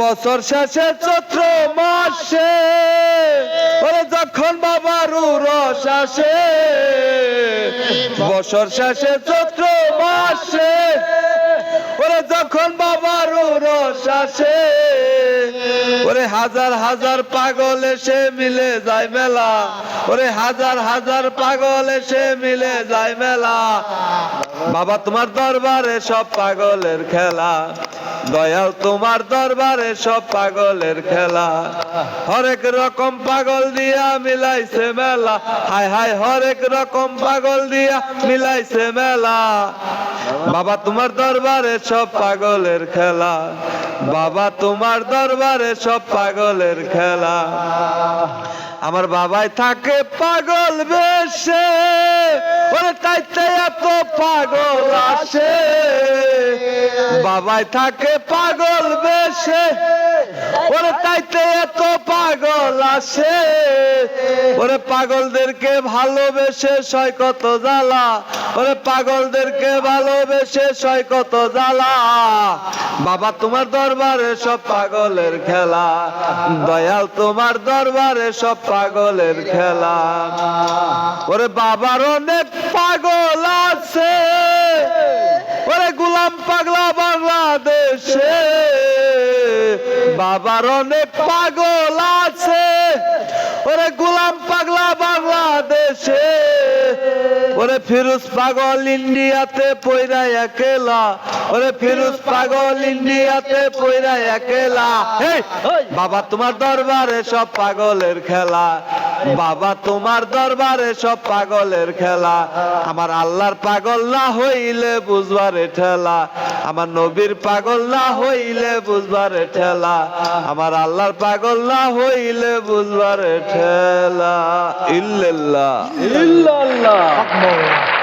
বছর শেষে চৈত্র মাসে, ওরে যখন বাবার রস আসে বছর শেষে চৈত্র মাসে, ওরে যখন বাবার রস আসে ওরে হাজার হাজার পাগল এসে মিলে যায় মেলা, ওরে হাজার হাজার পাগল এসে মিলে যায় মেলা। বাবা, তোমার দরবারে সব পাগলের খেলা। দয়াল, তোমার দরবারে সব পাগলের খেলা। হরেক রকম পাগল দিয়া মিলাইছে মেলা। হায় হায়, হরেক রকম পাগল দিয়া মিলাইছে মেলা। বাবা, তোমার দরবারে সব পাগলের খেলা। বাবা, তোমার দরবারে সব পাগলের খেলা। আমার বাবাই থাকে পাগল বেশে। তাই এত পাগল আসে বাবাই থাকে পাগল বেশে, ওরে তাইতে এত পাগল আসে। ওরে পাগলদেরকে ভালোবেসে সয় কত জ্বালা, ওরে পাগলদেরকে ভালোবেসে সয় কত জ্বালা। বাবা, তোমার দরবারে সব পাগলের খেলা, দয়াল, তোমার দরবারে সব পাগলের খেলা। ওরে বাবার অনেক পাগল আছে। গুলাম পাগলা বাংলাদেশে। বাবার অনেক পাগল আছে। ওরে গুলাম পাগলা বাংলাদেশে। ওরে ফিরুজ পাগল ইন্ডিয়াতে পয়রা একেলা। ওরে ফিরুজ পাগল ইন্ডিয়াতে পয়রা একেলা। বাবা, তোমার দরবারে সব পাগলের খেলা। বাবা, তোমার দরবারে সব পাগলের খেলা। আমার আল্লাহর পাগল না হইলে বুঝবারে ঠেলা। আমার নবীর পাগল না হইলে বুঝবারে ঠেলা। আমার আল্লাহর পাগল না হইলে বুঝবারে ঠেলা। ইল্লাল্লাহ। ইল্লাল্লাহ।